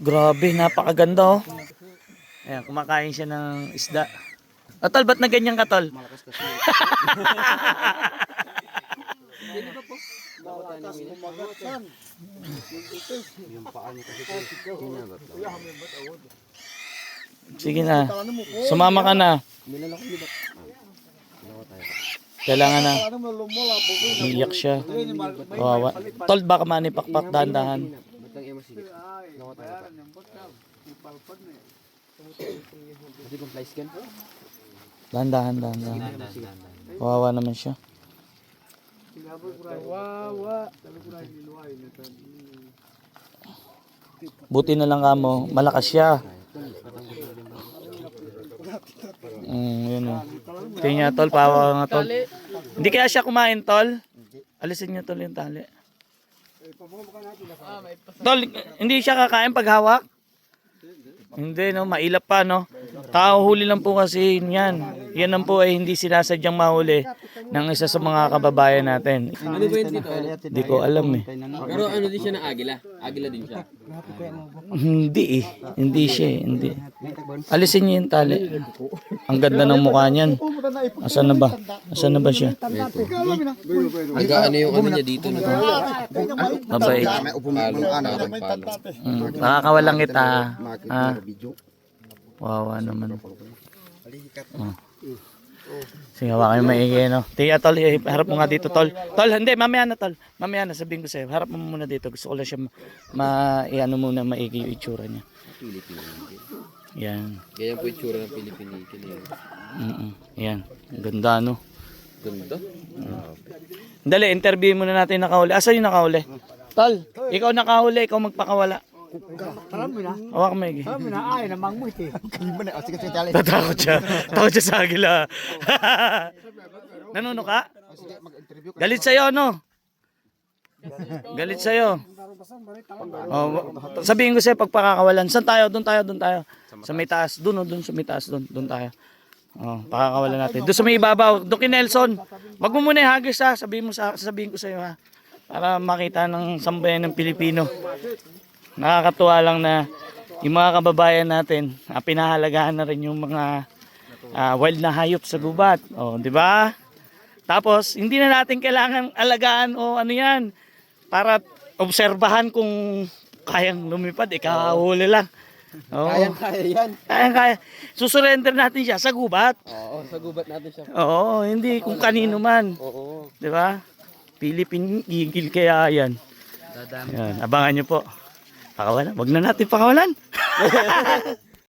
Grabe, napakaganda oh. Ayan, kumakain siya ng isda. O tol, ba't na ganyan ka tol? Sige na. Sumama ka na. Kailangan na. Umiyak siya. Kawawa. Tol, baka manipakpak dahan-dahan. Dahan-dahan, dahan-dahan. Kawawa naman siya. Buti na lang kamo, malakas siya. Mm, yun o. Tingnan niya tol, pawa nga tol. Hindi kaya siya kumain tol? Alisin niyo tol yung tali. Tol, hindi siya kakain pag hawak? Hindi no, mailap pa no. Kahuhuli lang po kasi yan. Yan lang po ay hindi sinasadyang mahuli ng isa sa mga kababayan natin. Ano ba yun dito? Hindi ko alam eh. Pero ano din siya ng agila? Agila din siya. Hindi eh. Hindi siya eh. Hindi. Alisin niyo yung tali. Ang ganda ng mukha niyan. Asan na ba? Asan na ba siya? Aga ano yung ano niya dito? Mabait. Palo. Parang palo. Mm, nakakawalang kita. Ah. Wawa naman. Oh. Sige, hawakan yung maigi, no? Tiga, tol, eh, harap mo nga dito, tol. Tol, hindi, mamaya na, tol. Mamaya na, sabihin ko sa'yo. Harap mo muna dito. Gusto ko lang siya ma, ma i-ano muna, maigi yung itsura niya. Yan. Ganyan po yung tsura ng Pilipinikin. Eh. Mm Yan. Ang ganda, no? Ganda. Dali, interview muna natin yung nakahuli. Asan yung nakahuli? Tol, ikaw nakahuli, ikaw magpakawala. Hawak mo, Igi. Ay, namang mo iti. Kalima na. Sige, sige, tali. Tatakot siya. Takot siya sa agila. Nanuno ka? Galit sa'yo, no? Galit sa'yo. Oh, sabihin ko sa'yo, pagpakakawalan. Saan tayo? Doon tayo, doon tayo. Sa may taas. Doon, doon, sa may taas. Doon, doon tayo. Oh, pakakawalan natin. Doon sa may ibabaw. Kay Nelson. Wag mo muna ihagis ha. Sabihin mo sa sabihin ko sa'yo ha. Para makita ng sambayan ng Pilipino. Nakakatuwa lang na yung mga kababayan natin, ah, pinahalagahan na rin yung mga ah, wild na hayop sa gubat. Oh, di ba? Tapos, hindi na natin kailangan alagaan o ano yan para obserbahan kung kayang lumipad, ikahuli lang. Oh. Kayang kaya yan. Kaya, kaya. Susurrender natin siya sa gubat. Oo, sa gubat natin siya. Oo, hindi kung kanino man. Oo. Di ba? Philippine Eagle kaya yan. Yan, abangan nyo po. Pakawalan. Wag na natin pakawalan.